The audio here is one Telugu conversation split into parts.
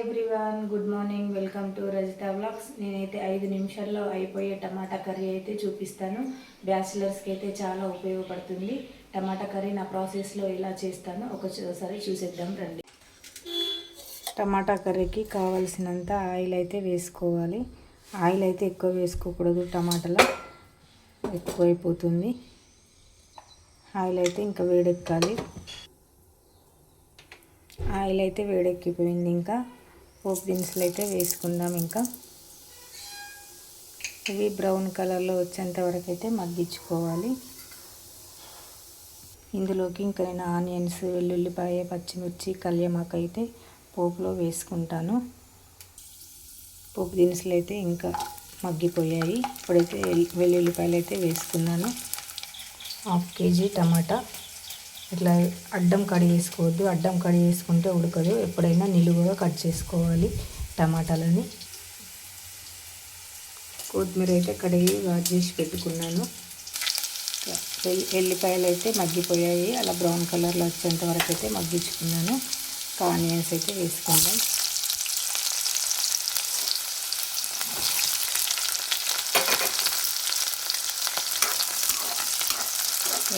Everyone good morning welcome to Rajitha vlogs నేనైతే ఐదు నిమిషాల్లో అయిపోయే టమాటా కర్రీ అయితే చూపిస్తాను. బ్యాచిలర్స్కి అయితే చాలా ఉపయోగపడుతుంది. టమాటా కర్రీ నా ప్రాసెస్లో ఎలా చేస్తానో ఒకసారి చూసేద్దాం రండి. టమాటా కర్రీకి కావలసినంత ఆయిల్ అయితే వేసుకోవాలి. ఆయిల్ అయితే ఎక్కువ వేసుకోకూడదు. టమాటాలో ఎక్కువైపోతుంది. ఆయిల్ అయితే ఇంకా వేడెక్కాలి. ఆయిల్ అయితే వేడెక్కిపోయింది ఇంకా. పోపు దినుసులు అయితే వేసుకుందాం ఇంకా. ఇవి బ్రౌన్ కలర్లో వచ్చేంత వరకు అయితే మగ్గించుకోవాలి. ఇందులోకి ఇంకా నేను ఆనియన్స్ వెల్లుల్లిపాయ పచ్చిమిర్చి కళ్యమాక అయితే పోపులో వేసుకుంటాను. పోపు దినుసులు అయితే ఇంకా మగ్గిపోయాయి. ఇప్పుడైతే వెల్లుల్లిపాయలు అయితే వేసుకున్నాను. హాఫ్ కేజీ టమాటా. ఇట్లా అడ్డం కడిగేసుకోవద్దు అడ్డం కడిగేసుకుంటే ఉడకదు. ఎప్పుడైనా నిలువుగా కట్ చేసుకోవాలి టమాటాలని. కొత్తిమీర అయితే కడిగి వాష్ చేసి పెట్టుకున్నాను. ఎల్లిపాయలు అయితే మగ్గిపోయాయి. అలా బ్రౌన్ కలర్లో వచ్చేంత వరకు అయితే మగ్గించుకున్నాను. ఆనియన్స్ అయితే వేసుకుందాం.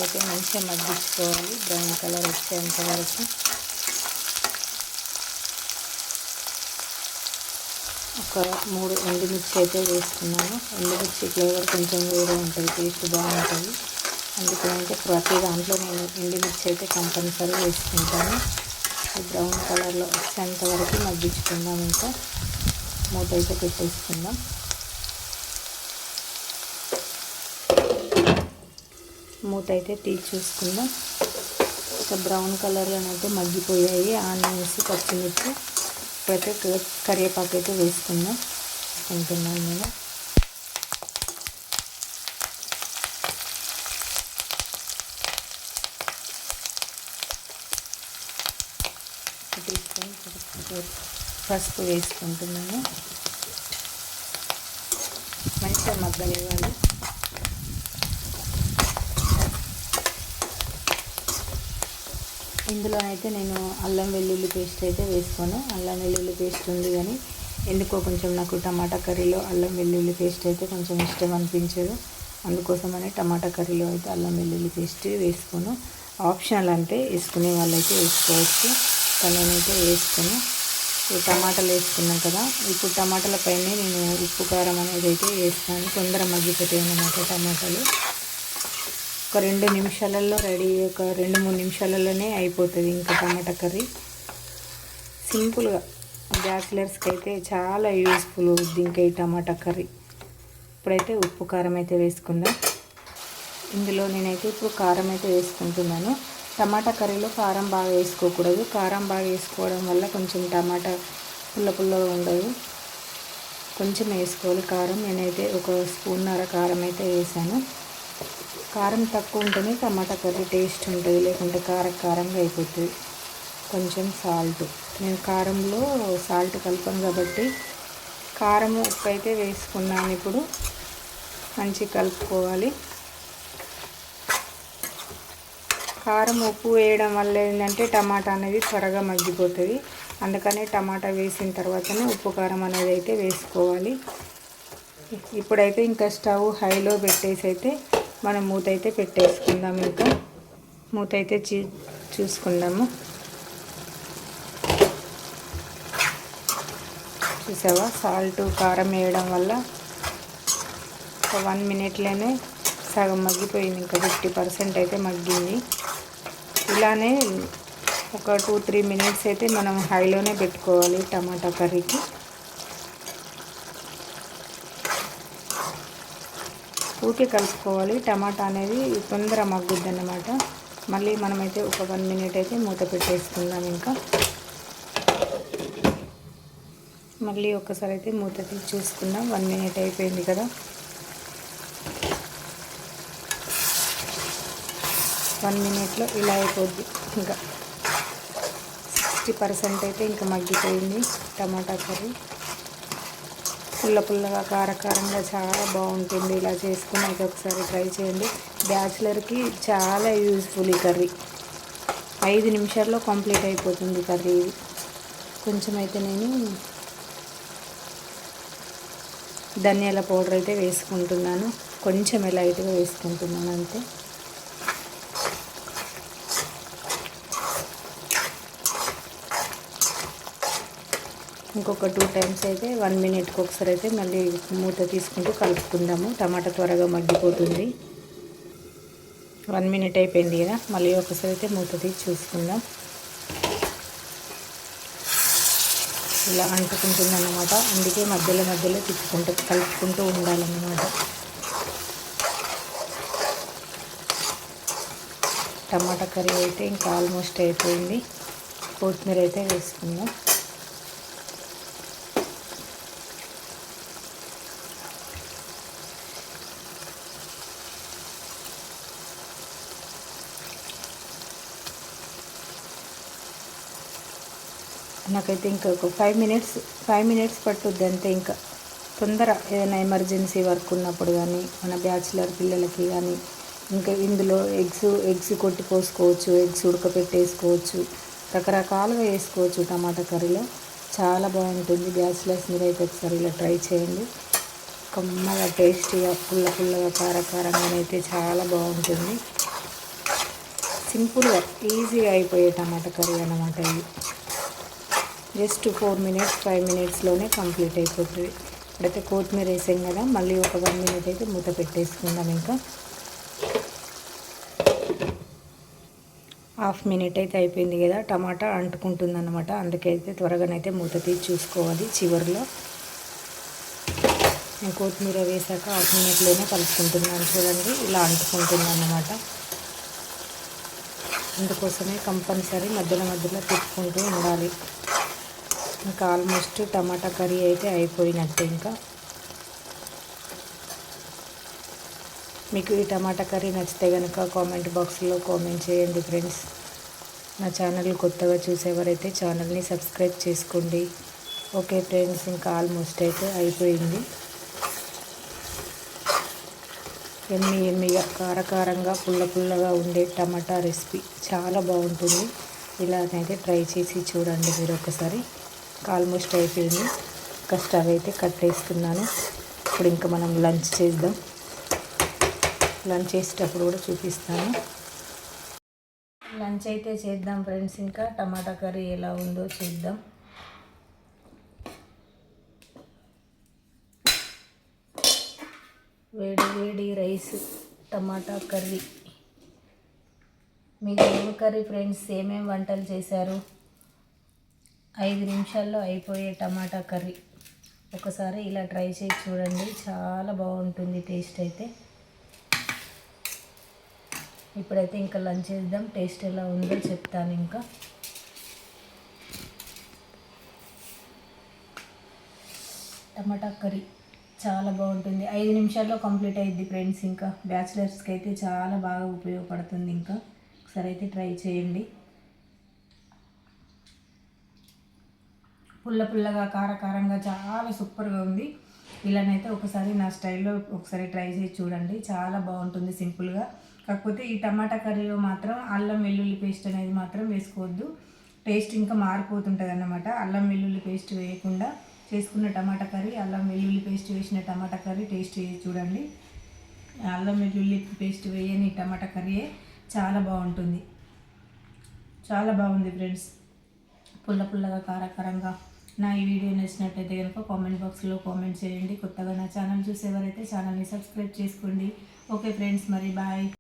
అయితే మంచిగా మగ్గించుకోవాలి. బ్రౌన్ కలర్ వచ్చేంత వరకు. ఒక మూడు ఎండుమిర్చి అయితే వేసుకున్నాను ఎండుమిర్చి ఫ్లేవర్ కొంచెం వేరే ఉంటుంది టేస్ట్ బాగుంటుంది. అందుకే ప్రతి దాంట్లో నేను ఎండుమిర్చి అయితే కంపల్సరీ వేసుకుంటాను. బ్రౌన్ కలర్లో వచ్చేంత వరకు మగ్గించుకుందాం ఇంకా. మూత అయితే పెట్టేసుకుందాం. మూత అయితే తీసి చూసుకుందాం ఒక బ్రౌన్ కలర్లో అయితే మగ్గిపోయాయి. ఆనియన్స్ పచ్చిమిర్చి ఇప్పుడైతే కరివేపాకు అయితే వేసుకుందాం. అనుకుంటున్నాను నేను. పసుపు వేసుకుంటున్నాను. మంచిగా మగ్గనివ్వాలి. ఇందులో అయితే నేను అల్లం వెల్లుల్లి పేస్ట్ అయితే వేసుకోను. అల్లం వెల్లుల్లి పేస్ట్ ఉంది కానీ ఎందుకో కొంచెం నాకు టమాటా కర్రీలో అల్లం వెల్లుల్లి పేస్ట్ అయితే కొంచెం ఇష్టం అనిపించదు. అందుకోసమని టమాటా కర్రీలో అయితే అల్లం వెల్లుల్లి పేస్ట్ వేసుకోను. ఆప్షనల్ అంటే వేసుకునే వాళ్ళైతే వేసుకోవచ్చు. కానీ నేనైతే వేసుకుని టమాటాలు వేసుకున్నాం కదా. ఇప్పుడు టమాటాల పైన నేను ఉప్పు కారం అనేది అయితే వేస్తాను. తొందర మగ్గిపోతాయి అన్నమాట టమాటాలు. ఒక రెండు నిమిషాలలో రెడీ ఒక రెండు మూడు నిమిషాలలోనే అయిపోతుంది ఇంకా టమాటా కర్రీ. సింపుల్గా బ్యాచిలర్స్కి అయితే చాలా యూస్ఫుల్ అవుద్ది ఇంకా ఈ టమాటా కర్రీ. ఇప్పుడైతే ఉప్పు కారం అయితే వేసుకుందాం. ఇందులో నేనైతే ఇప్పుడు కారం అయితే వేసుకుంటున్నాను. టమాటా కర్రీలో కారం బాగా వేసుకోకూడదు. కారం బాగా వేసుకోవడం వల్ల కొంచెం టమాటా పుల్ల పుల్లగా ఉండదు. కొంచెం వేసుకోవాలి. కారం నేనైతే ఒక స్పూన్నర కారం అయితే వేసాను. కారం తక్కువ ఉంటేనే టమాటా కర్రీ టేస్ట్ ఉంటుంది లేకుంటే కారం కారంగా అయిపోతుంది. కొంచెం సాల్ట్. నేను కారంలో సాల్ట్ కలిపాను కాబట్టి కారం ఉప్పు అయితే వేసుకున్నాను ఇప్పుడు. మంచి కలుపుకోవాలి. కారం ఉప్పు వేయడం వల్ల ఏంటంటే టమాటా అనేది త్వరగా మగ్గిపోతుంది. అందుకనే టమాటా వేసిన తర్వాతనే ఉప్పు కారం అనేది అయితే వేసుకోవాలి. ఇప్పుడైతే ఇంకా స్టవ్ హైలో పెట్టేసి అయితే మనం మూత అయితే పెట్టేసుకుందాం ఇంకా. మూత అయితే చూ చూసుకుందాము. చూసావా? సాల్ట్ కారం వేయడం వల్ల ఒక వన్ మినిట్లోనే సగం మగ్గిపోయింది. ఇంకా ఫిఫ్టీ పర్సెంట్ అయితే మగ్గింది. ఇలానే ఒక టూ త్రీ మినిట్స్ అయితే మనం హైలోనే పెట్టుకోవాలి టమాటా కర్రీకి. ఊకే కలుపుకోవాలి. టమాటా అనేది తొందర మగ్గుద్ది అన్నమాట మళ్ళీ మనమైతే ఒక వన్ మినిట్ అయితే మూత పెట్టేసుకుందాం ఇంకా. మళ్ళీ ఒకసారి అయితే మూత తీసి చూసుకుందాం వన్ మినిట్ అయిపోయింది కదా. వన్ మినిట్లో ఇలా అయిపోద్ది ఇంకా. సిక్స్టీ పర్సెంట్ అయితే ఇంకా మగ్గిపోయింది టమాటా కర్రీ. పుల్ల పుల్లగా కారకారంగా చాలా బాగుంటుంది. ఇలా చేసుకుని అయితే ఒకసారి ట్రై చేయండి. బ్యాచిలర్కి చాలా యూజ్ఫుల్ ఈ కర్రీ. ఐదు నిమిషాల్లో కంప్లీట్ అయిపోతుంది కర్రీ ఇది. కొంచెం అయితే నేను ధనియాల పౌడర్ అయితే వేసుకుంటున్నాను. కొంచెం లైట్గా వేసుకుంటున్నాను అంతే. ఇంకొక టూ టైమ్స్ అయితే వన్ మినిట్కి ఒకసారి అయితే మళ్ళీ మూత తీసుకుంటూ కలుపుకుందాము. టమాటా త్వరగా మగ్గిపోతుంది. వన్ మినిట్ అయిపోయింది కదా మళ్ళీ ఒకసారి అయితే మూత తీసి చూసుకుందాం. ఇలా అంటుకుంటుంది అన్నమాట అందుకే మధ్యలో మధ్యలో తిప్పుకుంటూ కలుపుకుంటూ ఉండాలన్నమాట. టమాటా కర్రీ అయితే ఇంకా ఆల్మోస్ట్ అయిపోయింది. కొత్తిమీర అయితే వేసుకుందాం. నాకైతే ఇంకా ఒక ఫైవ్ మినిట్స్ ఫైవ్ మినిట్స్ పట్టుద్ది అంతే ఇంకా. తొందర ఏదైనా ఎమర్జెన్సీ వర్క్ ఉన్నప్పుడు కానీ మన బ్యాచిలర్ పిల్లలకి కానీ ఇంకా ఇందులో ఎగ్స్ ఎగ్స్ కొట్టి పోసుకోవచ్చు ఎగ్స్ ఉడకపెట్టేసుకోవచ్చు రకరకాలుగా వేసుకోవచ్చు టమాటా కర్రీలో. చాలా బాగుంటుంది. బ్యాచిలర్స్ మీరు అయితే ఒకసారి ఇలా ట్రై చేయండి. కమ్మగా టేస్టీగా పుల్ల పుల్లగా కారకారంగా అయితే చాలా బాగుంటుంది. సింపుల్గా ఈజీగా అయిపోయే టమాటా కర్రీ అన్నమాట ఇది. జస్ట్ ఫోర్ మినిట్స్ ఫైవ్ మినిట్స్లోనే కంప్లీట్ అయిపోతుంది. ఇప్పుడైతే కొత్తిమీర వేసాం కదా మళ్ళీ ఒక వన్ మినిట్ అయితే మూత పెట్టేసుకుందాం ఇంకా. హాఫ్ మినిట్ అయితే అయిపోయింది కదా టమాటా అంటుకుంటుంది అనమాట అందుకైతే త్వరగానైతే మూత తీసి చూసుకోవాలి చివరిలో. నేను కొత్తిమీర వేసాక హాఫ్ మినిట్లోనే కలుపుకుంటున్నాను చూడండి ఇలా అంటుకుంటుందన్నమాట. అందుకోసమే కంపల్సరీ మధ్యలో మధ్యలో తిప్పుకుంటూ ఉండాలి. ఇంకా ఆల్మోస్ట్ టమాటా కర్రీ అయితే అయిపోయినట్టే ఇంకా. మీకు ఈ టమాటా కర్రీ నచ్చితే కనుక కామెంట్ బాక్స్లో కామెంట్ చేయండి ఫ్రెండ్స్. నా ఛానల్ కొత్తగా చూసేవారైతే ఛానల్ని సబ్స్క్రైబ్ చేసుకోండి. ఓకే ఫ్రెండ్స్ ఇంకా ఆల్మోస్ట్ అయితే అయిపోయింది. ఎమ్మి ఎమ్మిగా కారకారంగా పుల్ల పుల్లగా ఉండే టమాటా రెసిపీ చాలా బాగుంటుంది. ఇలానైతే ట్రై చేసి చూడండి మీరు ఒకసారి. ఆల్మోస్ట్ అయిపోయింది. ఇంకా స్టవ్ అయితే కట్టేస్తున్నాను. ఇప్పుడు ఇంకా మనం లంచ్ చేద్దాం. లంచ్ చేసేటప్పుడు కూడా చూపిస్తాను. లంచ్ అయితే చేద్దాం ఫ్రెండ్స్. ఇంకా టమాటా కర్రీ ఎలా ఉందో చూద్దాం. వేడి వేడి రైస్ టమాటా కర్రీ. మీకు ఏం కర్రీ ఫ్రెండ్స్? ఏమేమి వంటలు చేశారు? ఐదు నిమిషాల్లో అయిపోయే టమాటా కర్రీ. ఒకసారి ఇలా ట్రై చేసి చూడండి. చాలా బాగుంటుంది టేస్ట్ అయితే. ఇప్పుడైతే ఇంకా లంచ్ చేద్దాం. టేస్ట్ ఎలా ఉందో చెప్తాను ఇంకా. టమాటా కర్రీ చాలా బాగుంటుంది. ఐదు నిమిషాల్లో కంప్లీట్ అయ్యిద్ది ఫ్రెండ్స్ ఇంకా. బ్యాచిలర్స్కి అయితే చాలా బాగా ఉపయోగపడుతుంది ఇంకా. ఒకసారి అయితే ట్రై చేయండి. పుల్ల పుల్లగా కారకారంగా చాలా సూపర్గా ఉంది. ఇలానైతే ఒకసారి నా స్టైల్లో ఒకసారి ట్రై చేసి చూడండి. చాలా బాగుంటుంది సింపుల్గా. కాకపోతే ఈ టమాటా కర్రీలో మాత్రం అల్లం వెల్లుల్లి పేస్ట్ అనేది మాత్రం వేసుకోవద్దు. టేస్ట్ ఇంకా మారిపోతుంటుంది అన్నమాట అల్లం వెల్లుల్లి పేస్ట్ వేయకుండా చేసుకున్న టమాటా కర్రీ అల్లం వెల్లుల్లి పేస్ట్ వేసిన టమాటా కర్రీ టేస్ట్ చేసి చూడండి. అల్లం వెల్లుల్లి పేస్ట్ వేయని టమాటా కర్రీయే చాలా బాగుంటుంది. చాలా బాగుంది ఫ్రెండ్స్. పుల్ల పుల్లగా కారకారంగా. నా ఈ వీడియో నచ్చినట్టయితే కనుక కామెంట్ బాక్స్లో కామెంట్ చేయండి. కొత్తగా నా ఛానల్ చూసేవారైతే ఛానల్ని సబ్స్క్రైబ్ చేసుకోండి. ఓకే ఫ్రెండ్స్ మరి బాయ్